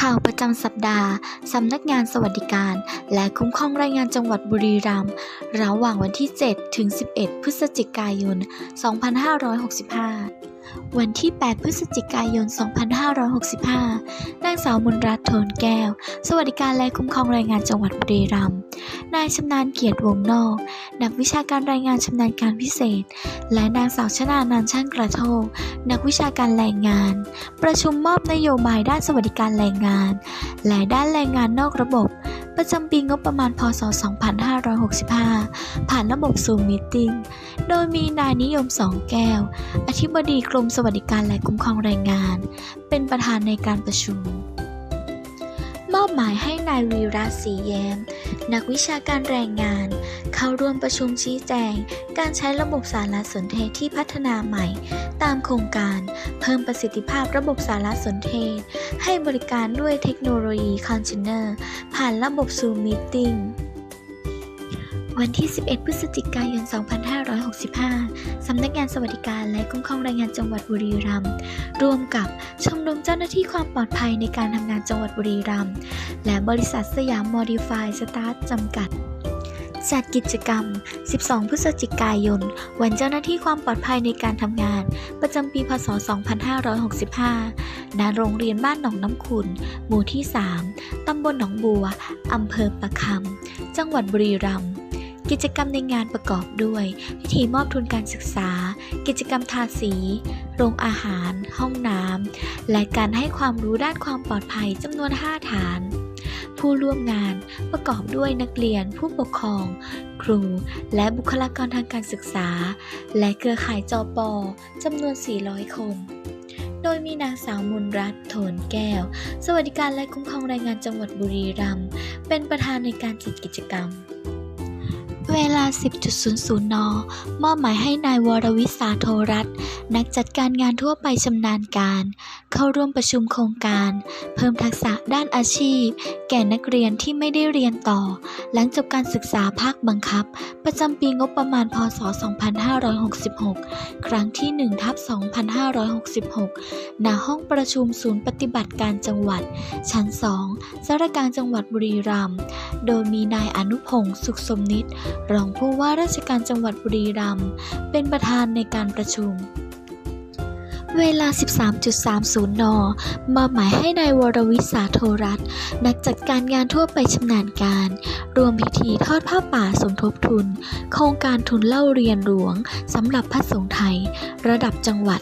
ข่าวประจำสัปดาห์ สำนักงานสวัสดิการ และคุ้มครองแรงงานจังหวัดบุรีรัมย์ระหว่างวันที่ 7 ถึง 11 พฤศจิกายน 2565 วันที่ 8 พฤศจิกายน 2565 นางสาวมนรัตน์โทนแก้ว สวัสดิการและคุ้มครองแรงงานจังหวัดบุรีรัมย์ นายชำนาญเกียรติวงนอก นักวิชาการรายงานชำนาญการพิเศษ และนางสาวชนานันช่างกระโทก นักวิชาการแรงงาน ประชุมมอบนโยบายด้านสวัสดิการแรงงาน และด้านแรงงานนอกระบบ ประจำปีงบประมาณพศ 2565 ผ่านระบบซูมมิทติ้งโดยมีนายนิยมสองแก้ว อธิบดีกรมสวัสดิการและคุ้มครองแรงงาน เป็นประธานในการประชุม มอบหมายให้นายวีระศรีแย้ม นักวิชาการแรงงาน เข้าร่วมประชุมชี้แจง การใช้ระบบสารสนเทศที่พัฒนาใหม่ ตามโครงการ เพิ่มประสิทธิภาพระบบสารสนเทศ ให้บริการด้วยเทคโนโลยีคอนเทนเนอร์ ผ่านระบบ Zoom Meeting วันที่ 11 พฤศจิกายน 2565 สำนักงานสวัสดิการและคุ้มครองแรงงานจังหวัดบุรีรัมย์ ร่วมกับชมรมเจ้าหน้าที่ความปลอดภัยในการทำงานจังหวัดบุรีรัมย์ และบริษัทสยามโมดิฟายสตาร์ทจำกัด จัดกิจกรรม 12 พฤศจิกายน วันเจ้าหน้าที่ความปลอดภัยในการทำงาน ประจำปี พศ 2565 ณ โรงเรียนบ้านหนองน้ำขุนหมู่ที่ 3 ตำบลหนองบัว อำเภอประคำ จังหวัดบุรีรัมย์กิจกรรมในงานประกอบด้วย พิธีมอบทุนการศึกษา กิจกรรมทาสี โรงอาหาร ห้องน้ำ และการให้ความรู้ด้านความปลอดภัยจำนวน 5 ฐาน ผู้ร่วมงานประกอบด้วยนักเรียนผู้ปกครอง ครู และบุคลากรทางการศึกษา และเครือข่ายจอปอจำนวน 400 คน โดยมีนางสาวมุนรัตน์โถนแก้ว สวัสดิการและคุ้มครองแรงงานจังหวัดบุรีรัมย์เป็นประธานในการจัดกิจกรรม เวลา 10.00 น มอบหมายให้นายวรวิศาโทรัตน์นักจัดการงานทั่วไปชำนาญการ เข้าร่วมประชุมโครงการ เพิ่มทักษะด้านอาชีพ แก่นักเรียนที่ไม่ได้เรียนต่อ หลังจบการศึกษาภาคบังคับ ประจำปีงบประมาณพศ 2566 ครั้งที่1ทับ2566 ณ ห้องประชุมศูนย์ปฏิบัติการจังหวัด ชั้น 2สารกางจังหวัดบุรีรัมย์ โดยมีนายอนุพงศ์สุขสมนิตรองผู้ว่าราชการจังหวัดบุรีรัมย์เป็นประธานในการประชุม เวลา 13.30 น มอบหมายให้นายวรวิศาโทรัตน์นักจัดการงานทั่วไปชำนาญการ รวมพิธีทอดผ้าป่าสมทบทุน โครงการทุนเล่าเรียนหลวงสำหรับพระสงฆ์ไทย ระดับจังหวัด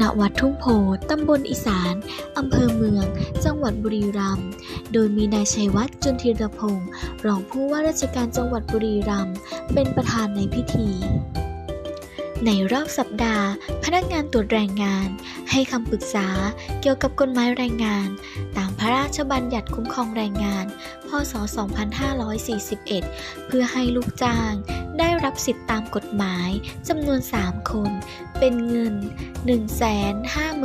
ณ วัดทุ่งโพ ตำบลอีสาน อำเภอเมือง จังหวัดบุรีรัมย์ โดยมีนายชัยวัฒน์จุนธีรพงศ์ รองผู้ว่าราชการจังหวัดบุรีรัมย์ เป็นประธานในพิธี ในรอบสัปดาห์ พนักงานตรวจแรงงาน ให้คำปรึกษาเกี่ยวกับกฎหมายแรงงาน ตามพระราชบัญญัติคุ้มครองแรงงาน พศ 2541 เพื่อให้ลูกจ้าง ได้รับสิทธิตามกฎหมายจำนวน 3 คน เป็นเงิน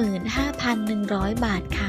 155,100 บาทค่ะ